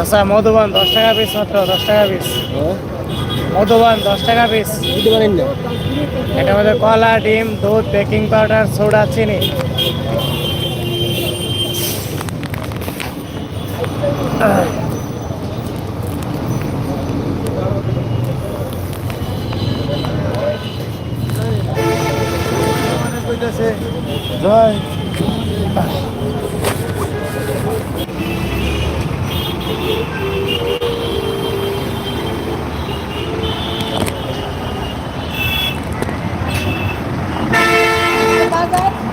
আচ্ছা মধুবন, দশ টাকা পিস মাত্র, দশ টাকা পিস মধুবন, দশ টাকা পিস দিতে পারেন মধ্যে কলা, ডিম, দুধ বেকিং পাউডার সোডা চিনি। জয়। যায়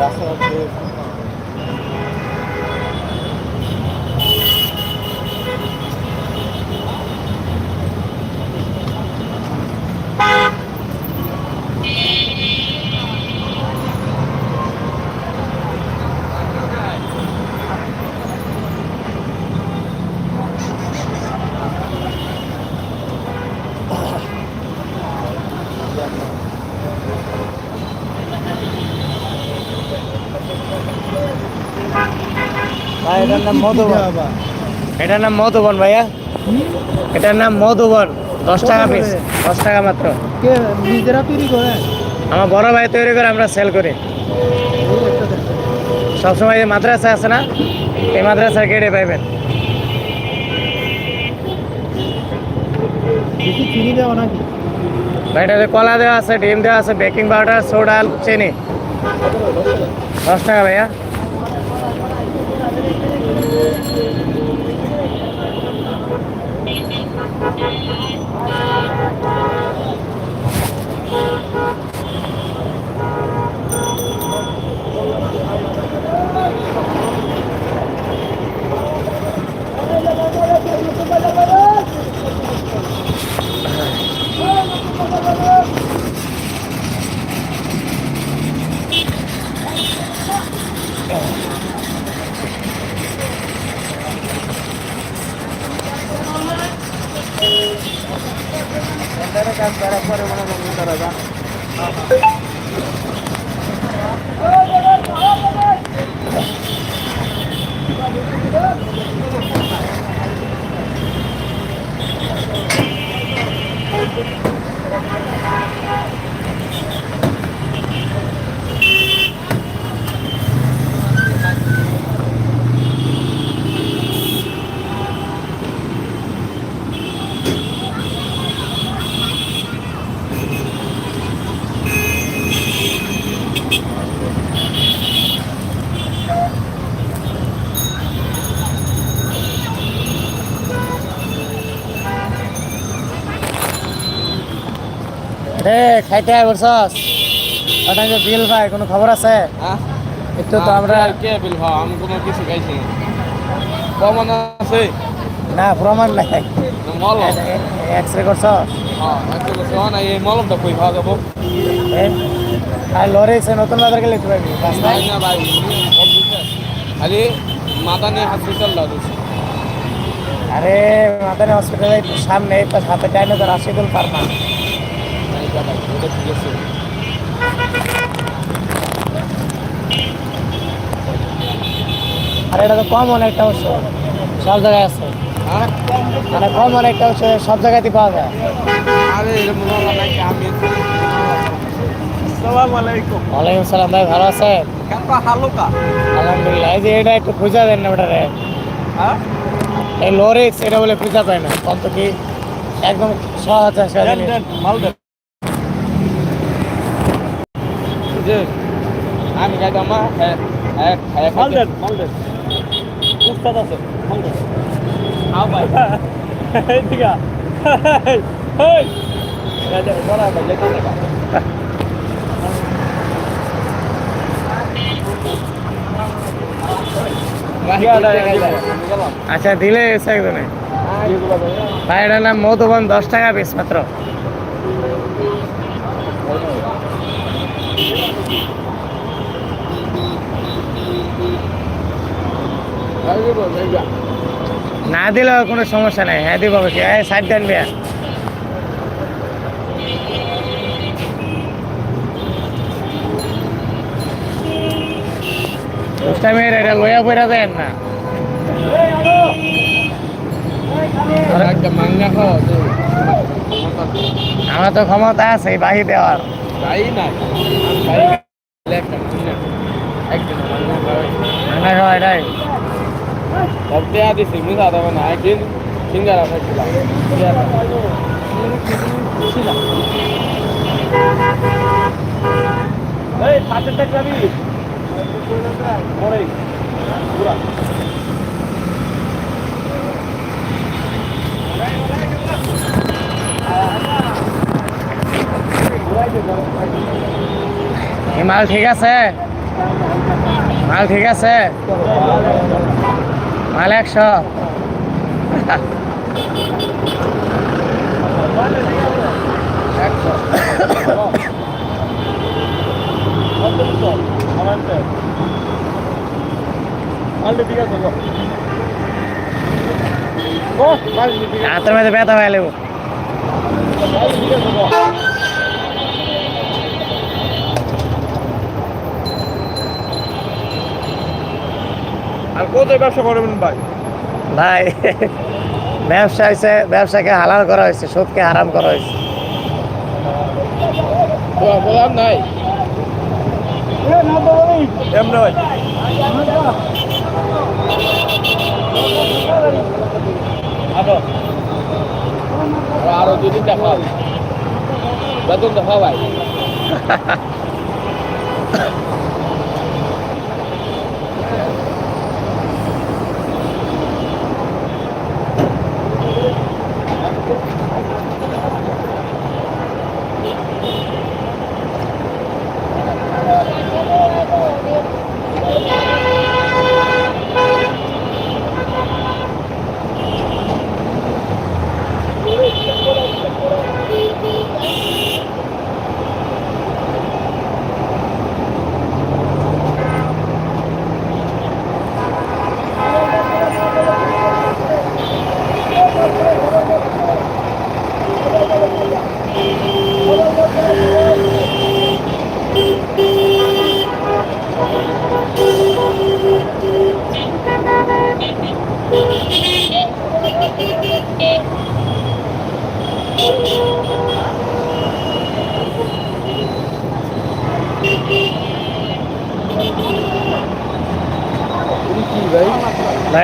ভাই এটার নাম মধুবন। এটার নাম মধুবন ভাইয়া। এটার নাম মধুবন। দশ টাকা পিস দশ টাকা মাত্র। নিজেরা তৈরি করে? আমার বড় ভাই তৈরি করে আমরা সেল করি। সবসময় যে মাদ্রাসা আছে না? এই মাদ্রাসার গেটে পাইবেন। বেশি চিনি দেওয়া নাকি? ভাই এটাতে কলা দেওয়া আছে ডিম দেওয়া আছে বেকিং পাউডার সোডা চিনি। দশ টাকা ভাইয়া। আপনারা কাজ করার পরে মনে করুন তারা যান রে খাইতে বলছস ওটা যে বিল ভাই কোনো খবর আছে? একটু তো আমরা কে বিল ভাও আমি কোনো কিছু খাইছি কমন আছে? না প্রমাণ নাই। মলম? এক্স রে করছ? হ্যাঁ একটা কথা না এই মলমটা কই যাব আর লরে নতুন বাজার গেলে পাবি না? ভাই হসপিটাল লাগছে আরে মাদানে হসপিটালে সামনে তো হাতে টাইম তো রাশিদুল পারমা আরে এটা তো কম অনেকটা অবশ্য সব জায়গায় আছে। হ্যাঁ? মানে কম অনেকটা অবশ্য সব জায়গাতে পাওয়া যায়। আরে এরকম আমি আসসালামু আলাইকুম। ওয়ালাইকুম সালাম ভাই ভালো আছেন? কাপা হালুকা? আলহামদুলিল্লাহ এই যে এটা একটু খুঁজা দেন না ওটারে হ্যাঁ? এই লোরিক্স এটা বলে খুঁজা পায় না। কত কি একদম সহজ আছে মাল দেন। আমি হ্যাঁ হ্যাঁ হ্যাঁ মাল দেন মাল দেন। উস্তাদ আছে মাল দেন। আও ভাই। এদিকে আ। হেই বড় ভাই যেতে আচ্ছা দিলে এসে একজনে। ভাই, এটার নাম মধুবন, দশ টাকা পিস মাত্র। না দিলেও কোনো সমস্যা নাই। হ্যাঁ দিব সাইড দেন বিয়া দুষ্টামের এটা লইয়া পড়া যায় না। খাওয়া আমার তো ক্ষমতা আছে বাহি দেওয়ার। মাংনা মাংনা খাওয়া রান্না খাওয়া এটাই সবতে আদিছি মুসা না একদিন সিঙ্গারা খাইছিলাম। এই যাবি পুরা এই মাল ঠিক আছে? মাল ঠিক আছে? মাল একশো মালটা ঠিক আছে গো। ও মাল ঠিক আছে হাতের মধ্যে ব্যথা হয়ে লেবু। আর কত ব্যবসা করবেন ভাই? ভাই ব্যবসা হয়েছে ব্যবসাকে হালাল করা হয়েছে সুদকে হারাম করা হয়েছে। বললাম নাই। এমনি ভাই আদো আরও। দুদিন দেখাও বেতন দেখাও ভাই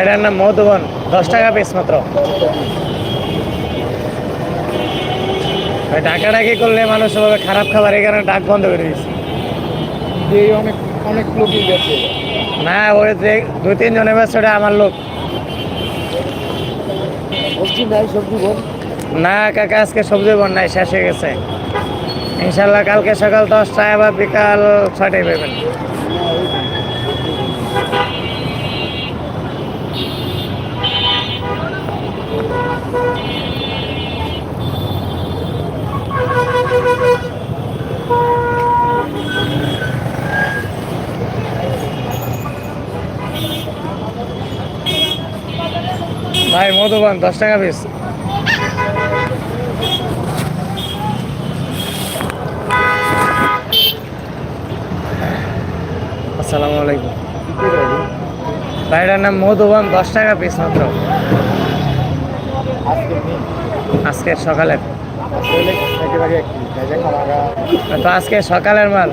এটার নাম মধুবন দশ টাকা পিস মাত্র। ভাই ডাকাডাকি করলে মানুষ ভাবে খারাপ খাবার এই কারণে ডাক বন্ধ করে দিয়েছে। অনেক অনেক লোকই গেছে। না ওই যে দুই তিন জনের ব্যবসাটা আমার লোক। না কাকা আজকে সবজি বন নাই শেষ হয়ে গেছে। ইনশাল্লাহ কালকে সকাল দশটায় আবার বিকাল ছটায় পাবেন। ভাই, মধুবন, দশ টাকা পিস আসসালামু আলাইকুম। ভাইটার নাম মধুবন, দশ টাকা পিস মাত্র। আজকে সকালের। তো আজকে সকালের মাল।